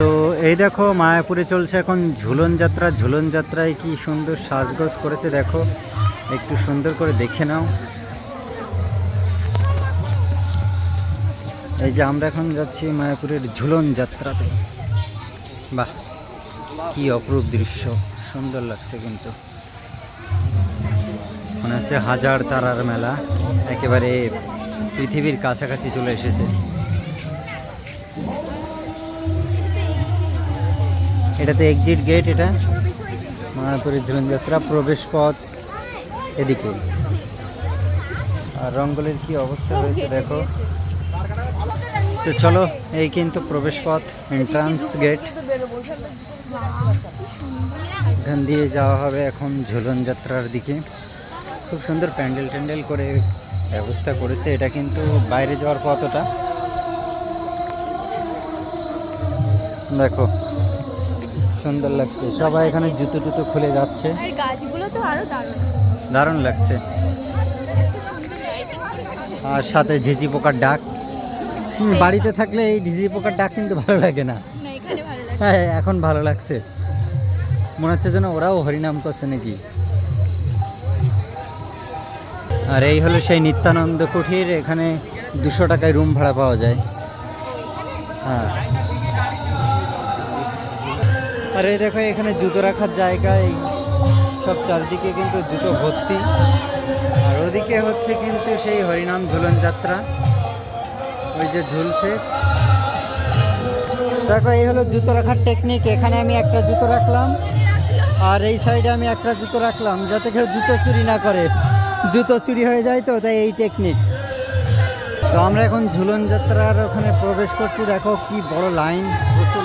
তো এই দেখো মায়াপুরে চলছে এখন ঝুলন যাত্রা। ঝুলন যাত্রায় কি সুন্দর সাজগোজ করেছে দেখো। একটু সুন্দর করে দেখে নাও। এই যে আমরা এখন যাচ্ছি মায়াপুরের ঝুলন যাত্রাতে। বাহ, কি অপরূপ দৃশ্য। সুন্দর লাগছে কিন্তু। মনে হচ্ছে হাজার তারার মেলা। একেবারে পৃথিবীর কাছাকাছি চলে এসেছে। এটাতে এক্সিট গেট এটা। মায়াপুরের ঝুলনযাত্রা প্রবেশ পথ এদিকে। আর রঙ্গলের কি অবস্থা হয়েছে দেখো। তো চলো, এই কিন্তু প্রবেশ পথ এন্ট্রান্স গেট এখান দিয়ে যাওয়া হবে এখন ঝুলন যাত্রার দিকে। খুব সুন্দর প্যান্ডেল ট্যান্ডেল করে ব্যবস্থা করেছে। এটা কিন্তু বাইরে যাওয়ার পথটা। দেখো সুন্দর লাগছে। সবাই এখানে জুতো টুতো খুলে যাচ্ছে। আর গাছগুলো তো আরও দারুণ। দারুণ লাগছে। আর সাথে ঝিঝি পোকার ডাক। বাড়িতে থাকলে এই ঝিঝি পোকার ডাক কিন্তু ভালো লাগে না। হ্যাঁ এখন ভালো লাগছে। মনে হচ্ছে যেন ওরাও হরিনাম করছে নাকি? আর এই হলো সেই নিত্যানন্দ কুঠির এখানে দুশো টাকায় রুম ভাড়া পাওয়া যায়। হ্যাঁ। আর এই দেখো, এখানে জুতো রাখার জায়গায় সব চারদিকে কিন্তু জুতো ভর্তি। আর ওদিকে হচ্ছে কিন্তু সেই হরিনাম ঝুলন যাত্রা। ওই যে ঝুলছে। দেখো, এই হলো জুতো রাখার টেকনিক এখানে আমি একটা জুতো রাখলাম, আর এই সাইডে আমি একটা জুতো রাখলাম, যাতে কেউ জুতো চুরি না করে। জুতো চুরি হয়ে যায় তো, তাই এই টেকনিক তো আমরা এখন ঝুলন যাত্রার ওখানে প্রবেশ করছি। দেখো, কি বড় লাইন প্রচুর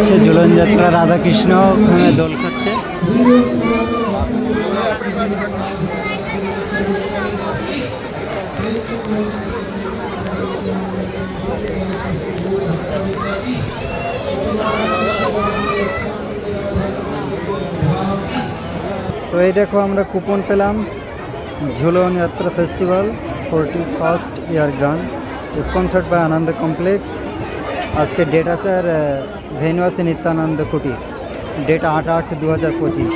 হচ্ছে ঝুলন যাত্রা রাধাকৃষ্ণ ওখানে দোল খাচ্ছে। তো এই দেখো আমরা কুপন পেলাম Jhulan Yatra festival forty first year grand sponsored by Anand complex আজকে ডেট আছে আর ভেনু আছে নিত্যানন্দ কুটির। ডেট আট আট দু হাজার পঁচিশ।